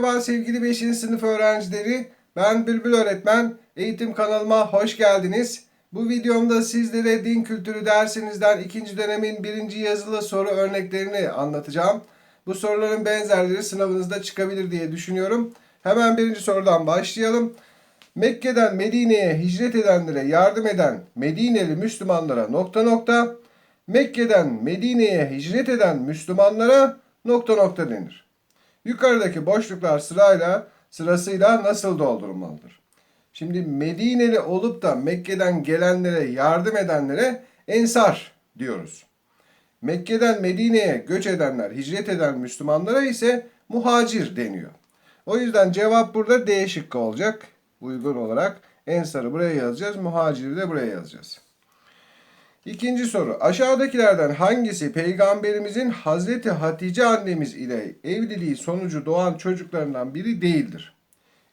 Merhaba sevgili 5. sınıf öğrencileri. Ben Bülbül Öğretmen. Eğitim kanalıma hoş geldiniz. Bu videomda sizlere din kültürü dersinizden ikinci dönemin birinci yazılı soru örneklerini anlatacağım. Bu soruların benzerleri sınavınızda çıkabilir diye düşünüyorum. Hemen birinci sorudan başlayalım. Mekke'den Medine'ye hicret edenlere yardım eden Medineli Müslümanlara nokta nokta, Mekke'den Medine'ye hicret eden Müslümanlara nokta nokta denir. Yukarıdaki boşluklar sırayla sırasıyla nasıl doldurulmalıdır? Şimdi Medineli olup da Mekke'den gelenlere yardım edenlere ensar diyoruz. Mekke'den Medine'ye göç edenler, hicret eden Müslümanlara ise muhacir deniyor. O yüzden cevap burada D şıkkı olacak. Uygun olarak ensarı buraya yazacağız, muhaciri de buraya yazacağız. İkinci soru. Aşağıdakilerden hangisi peygamberimizin Hazreti Hatice annemiz ile evliliği sonucu doğan çocuklarından biri değildir?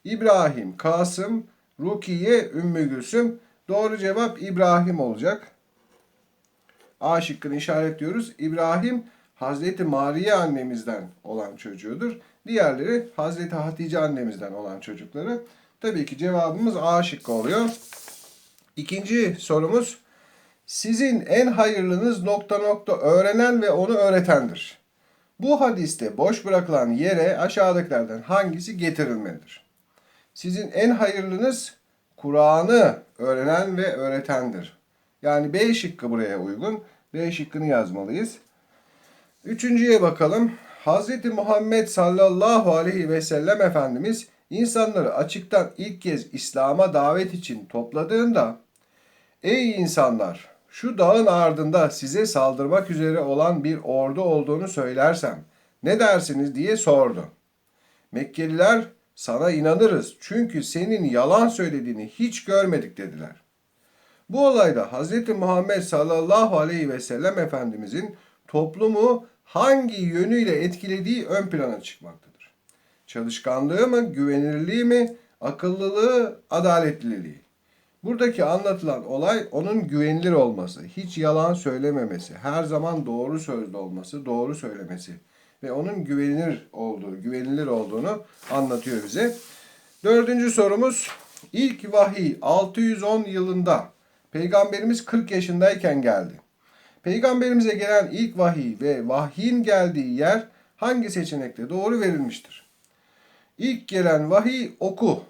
İbrahim, Kasım, Rukiye, Ümmü Gülsüm. Doğru cevap İbrahim olacak. A şıkkını işaretliyoruz. İbrahim Hazreti Mariye annemizden olan çocuğudur. Diğerleri Hazreti Hatice annemizden olan çocukları. Tabii ki cevabımız A şıkkı oluyor. İkinci sorumuz. Sizin en hayırlınız nokta nokta öğrenen ve onu öğretendir. Bu hadiste boş bırakılan yere aşağıdakilerden hangisi getirilmelidir? Sizin en hayırlınız Kur'an'ı öğrenen ve öğretendir. Yani B şıkkı buraya uygun. B şıkkını yazmalıyız. Üçüncüye bakalım. Hz. Muhammed sallallahu aleyhi ve sellem Efendimiz insanları açıktan ilk kez İslam'a davet için topladığında Ey insanlar! Şu dağın ardında size saldırmak üzere olan bir ordu olduğunu söylersem ne dersiniz diye sordu. Mekkeliler sana inanırız çünkü senin yalan söylediğini hiç görmedik dediler. Bu olayda Hz. Muhammed sallallahu aleyhi ve sellem Efendimizin toplumu hangi yönüyle etkilediği ön plana çıkmaktadır. Çalışkanlığı mı, güvenilirliği mi, akıllılığı, adaletliliği. Buradaki anlatılan olay onun güvenilir olması, hiç yalan söylememesi, her zaman doğru sözlü olması, doğru söylemesi ve onun güvenilir olduğu, güvenilir olduğunu anlatıyor bize. Dördüncü sorumuz, ilk vahiy 610 yılında Peygamberimiz 40 yaşındayken geldi. Peygamberimize gelen ilk vahiy ve vahyin geldiği yer hangi seçenekte doğru verilmiştir? İlk gelen vahiy oku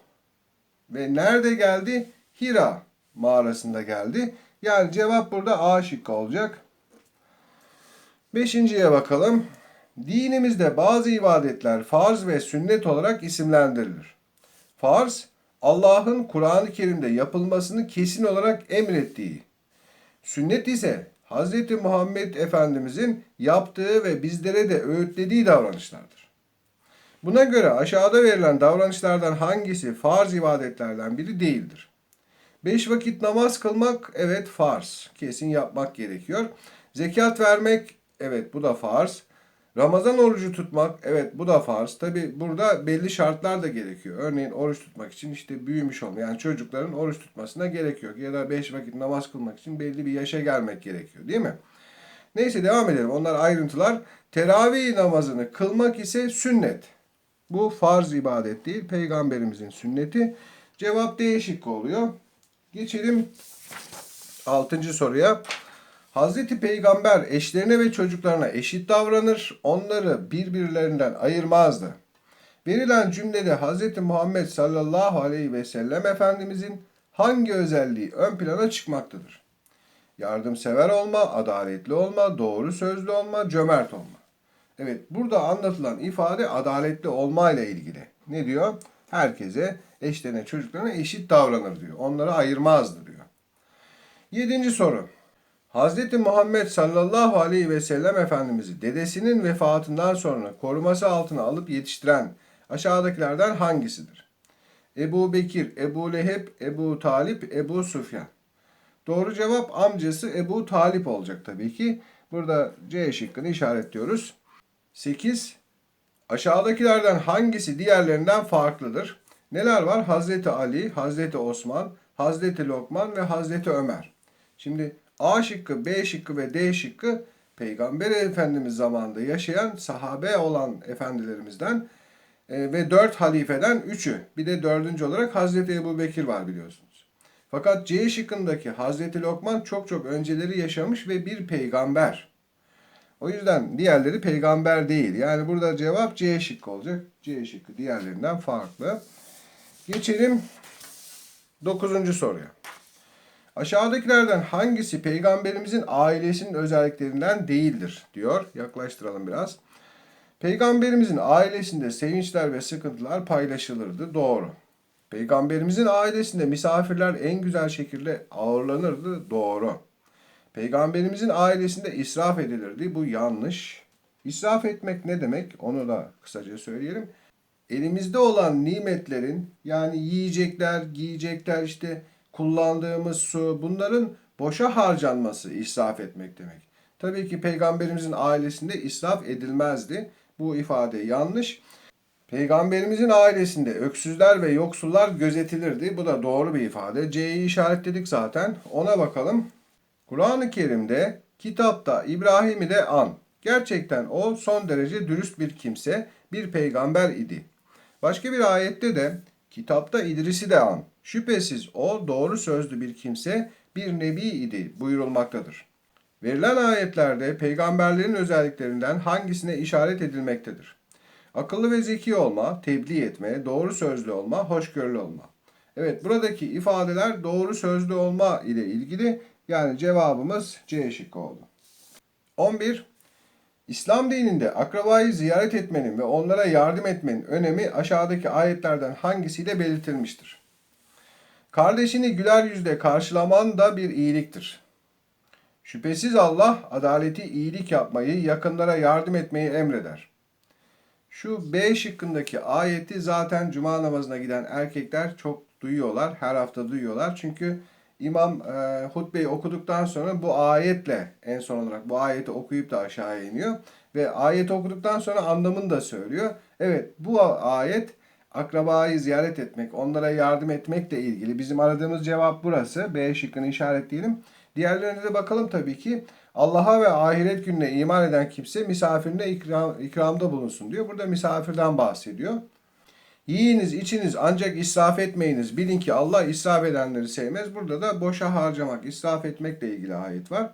ve nerede geldi? Hira mağarasında geldi. Yani cevap burada A şıkkı olacak. Beşinciye bakalım. Dinimizde bazı ibadetler farz ve sünnet olarak isimlendirilir. Farz, Allah'ın Kur'an-ı Kerim'de yapılmasını kesin olarak emrettiği. Sünnet ise Hz. Muhammed Efendimizin yaptığı ve bizlere de öğütlediği davranışlardır. Buna göre aşağıda verilen davranışlardan hangisi farz ibadetlerden biri değildir? Beş vakit namaz kılmak evet farz. Kesin yapmak gerekiyor. Zekat vermek evet bu da farz. Ramazan orucu tutmak evet bu da farz. Tabi burada belli şartlar da gerekiyor. Örneğin oruç tutmak için işte büyümüş olma yani çocukların oruç tutmasına gerek yok. Ya da beş vakit namaz kılmak için belli bir yaşa gelmek gerekiyor değil mi? Neyse devam edelim. Onlar ayrıntılar. Teravih namazını kılmak ise sünnet. Bu farz ibadet değil. Peygamberimizin sünneti. Cevap değişik oluyor. Geçelim 6. soruya. Hazreti Peygamber eşlerine ve çocuklarına eşit davranır, onları birbirlerinden ayırmazdı. Verilen cümlede Hazreti Muhammed sallallahu aleyhi ve sellem Efendimizin hangi özelliği ön plana çıkmaktadır? Yardımsever olma, adaletli olma, doğru sözlü olma, cömert olma. Evet, burada anlatılan ifade adaletli olma ile ilgili. Ne diyor? Herkese, eşlerine, çocuklarına eşit davranır diyor. Onları ayırmazdı diyor. Yedinci soru. Hz. Muhammed sallallahu aleyhi ve sellem Efendimiz'i dedesinin vefatından sonra koruması altına alıp yetiştiren aşağıdakilerden hangisidir? Ebu Bekir, Ebu Leheb, Ebu Talip, Ebu Sufyan. Doğru cevap amcası Ebu Talip olacak tabii ki. Burada C şıkkını işaretliyoruz. 8. Aşağıdakilerden hangisi diğerlerinden farklıdır? Neler var? Hazreti Ali, Hazreti Osman, Hazreti Lokman ve Hazreti Ömer. Şimdi A şıkkı, B şıkkı ve D şıkkı Peygamber Efendimiz zamanında yaşayan sahabe olan efendilerimizden E, ve dört halifeden üçü. Bir de dördüncü olarak Hazreti Ebu Bekir var biliyorsunuz. Fakat C şıkkındaki Hazreti Lokman çok çok önceleri yaşamış ve bir peygamber. O yüzden diğerleri peygamber değil. Yani burada cevap C şıkkı olacak. C şıkkı diğerlerinden farklı. Geçelim 9. soruya. Aşağıdakilerden hangisi peygamberimizin ailesinin özelliklerinden değildir diyor. Yaklaştıralım biraz. Peygamberimizin ailesinde sevinçler ve sıkıntılar paylaşılırdı. Doğru. Peygamberimizin ailesinde misafirler en güzel şekilde ağırlanırdı. Doğru. Peygamberimizin ailesinde israf edilirdi. Bu yanlış. İsraf etmek ne demek? Onu da kısaca söyleyelim. Elimizde olan nimetlerin yani yiyecekler, giyecekler işte kullandığımız su bunların boşa harcanması israf etmek demek. Tabii ki peygamberimizin ailesinde israf edilmezdi. Bu ifade yanlış. Peygamberimizin ailesinde öksüzler ve yoksullar gözetilirdi. Bu da doğru bir ifade. C'yi işaretledik zaten. Ona bakalım. Kur'an-ı Kerim'de kitapta İbrahim'i de an. Gerçekten o son derece dürüst bir kimse, bir peygamber idi. Başka bir ayette de kitapta İdris'i de an. Şüphesiz o doğru sözlü bir kimse, bir nebi idi buyurulmaktadır. Verilen ayetlerde peygamberlerin özelliklerinden hangisine işaret edilmektedir? Akıllı ve zeki olma, tebliğ etme, doğru sözlü olma, hoşgörülü olma. Evet buradaki ifadeler doğru sözlü olma ile ilgili yani cevabımız C şıkkı oldu. 11. İslam dininde akrabayı ziyaret etmenin ve onlara yardım etmenin önemi aşağıdaki ayetlerden hangisiyle belirtilmiştir? Kardeşini güler yüzle karşılaman da bir iyiliktir. Şüphesiz Allah adaleti iyilik yapmayı, yakınlara yardım etmeyi emreder. Şu B şıkkındaki ayeti zaten cuma namazına giden erkekler çok duyuyorlar. Her hafta duyuyorlar. Çünkü imam e, hutbeyi okuduktan sonra bu ayetle en son olarak bu ayeti okuyup da aşağıya iniyor. Ve ayeti okuduktan sonra anlamını da söylüyor. Evet bu ayet akrabayı ziyaret etmek, onlara yardım etmekle ilgili. Bizim aradığımız cevap burası. B şıkkını işaretleyelim. Diğerlerine de bakalım tabii ki. Allah'a ve ahiret gününe iman eden kimse misafirine ikram, ikramda bulunsun diyor. Burada misafirden bahsediyor. Yiyiniz, içiniz ancak israf etmeyiniz. Bilin ki Allah israf edenleri sevmez. Burada da boşa harcamak, israf etmekle ilgili ayet var.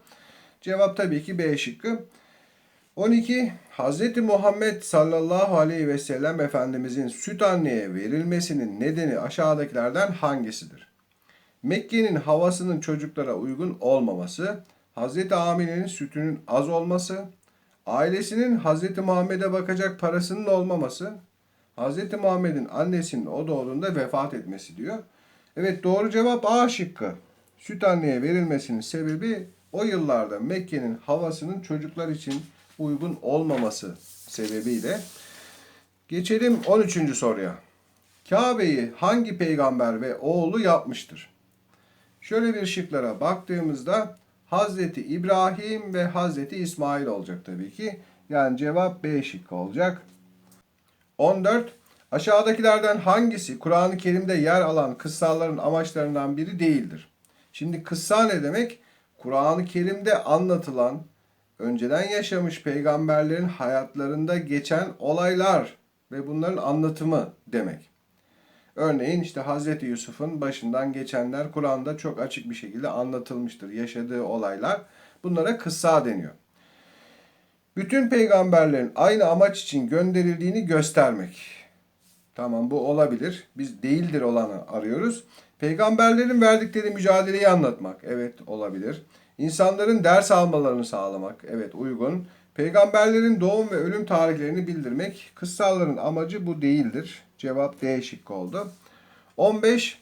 Cevap tabii ki B şıkkı. 12. Hz. Muhammed sallallahu aleyhi ve sellem Efendimizin süt anneye verilmesinin nedeni aşağıdakilerden hangisidir? Mekke'nin havasının çocuklara uygun olmaması, Hz. Amine'nin sütünün az olması, ailesinin Hz. Muhammed'e bakacak parasının olmaması, Hz. Muhammed'in annesinin o doğduğunda vefat etmesi diyor. Evet doğru cevap A şıkkı. Süt anneye verilmesinin sebebi o yıllarda Mekke'nin havasının çocuklar için uygun olmaması sebebiyle. Geçelim 13. soruya. Kabe'yi hangi peygamber ve oğlu yapmıştır? Şöyle bir şıklara baktığımızda Hazreti İbrahim ve Hazreti İsmail olacak tabii ki. Yani cevap B şıkkı olacak. 14. Aşağıdakilerden hangisi Kur'an-ı Kerim'de yer alan kıssaların amaçlarından biri değildir? Şimdi kıssa ne demek? Kur'an-ı Kerim'de anlatılan, önceden yaşamış peygamberlerin hayatlarında geçen olaylar ve bunların anlatımı demek. Örneğin işte Hazreti Yusuf'un başından geçenler Kur'an'da çok açık bir şekilde anlatılmıştır. Yaşadığı olaylar. Bunlara kıssa deniyor. Bütün peygamberlerin aynı amaç için gönderildiğini göstermek. Tamam bu olabilir. Biz değildir olanı arıyoruz. Peygamberlerin verdikleri mücadeleyi anlatmak. Evet olabilir. İnsanların ders almalarını sağlamak. Evet uygun. Peygamberlerin doğum ve ölüm tarihlerini bildirmek. Kıssaların amacı bu değildir. Cevap D şıkkı oldu. 15.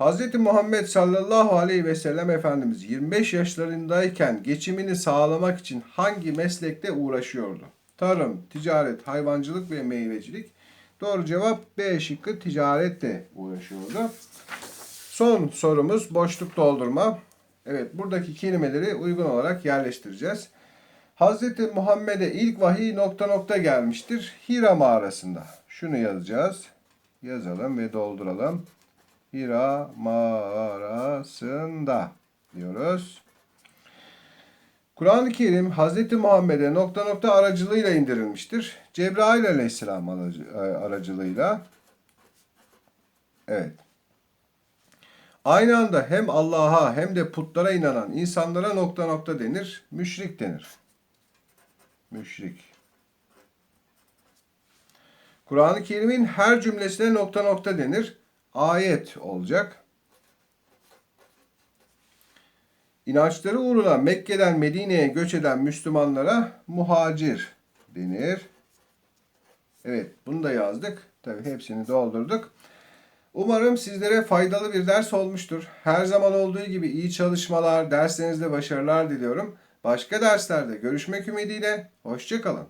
Hz. Muhammed sallallahu aleyhi ve sellem Efendimiz 25 yaşlarındayken geçimini sağlamak için hangi meslekte uğraşıyordu? Tarım, ticaret, hayvancılık ve meyvecilik. Doğru cevap B şıkkı ticarette uğraşıyordu. Son sorumuz boşluk doldurma. Evet buradaki kelimeleri uygun olarak yerleştireceğiz. Hz. Muhammed'e ilk vahiy nokta nokta gelmiştir. Hira mağarasında. Şunu yazacağız. Yazalım ve dolduralım. Hira mağarasında diyoruz. Kur'an-ı Kerim Hz. Muhammed'e nokta nokta aracılığıyla indirilmiştir. Cebrail aleyhisselam e, aracılığıyla. Evet. Aynı anda hem Allah'a hem de putlara inanan insanlara nokta nokta denir. Müşrik denir. Müşrik. Kur'an-ı Kerim'in her cümlesine nokta nokta denir. Ayet olacak. İnançları uğruna Mekke'den Medine'ye göç eden Müslümanlara muhacir denir. Evet, bunu da yazdık. Tabii hepsini doldurduk. Umarım sizlere faydalı bir ders olmuştur. Her zaman olduğu gibi iyi çalışmalar, derslerinizde başarılar diliyorum. Başka derslerde görüşmek ümidiyle. Hoşçakalın.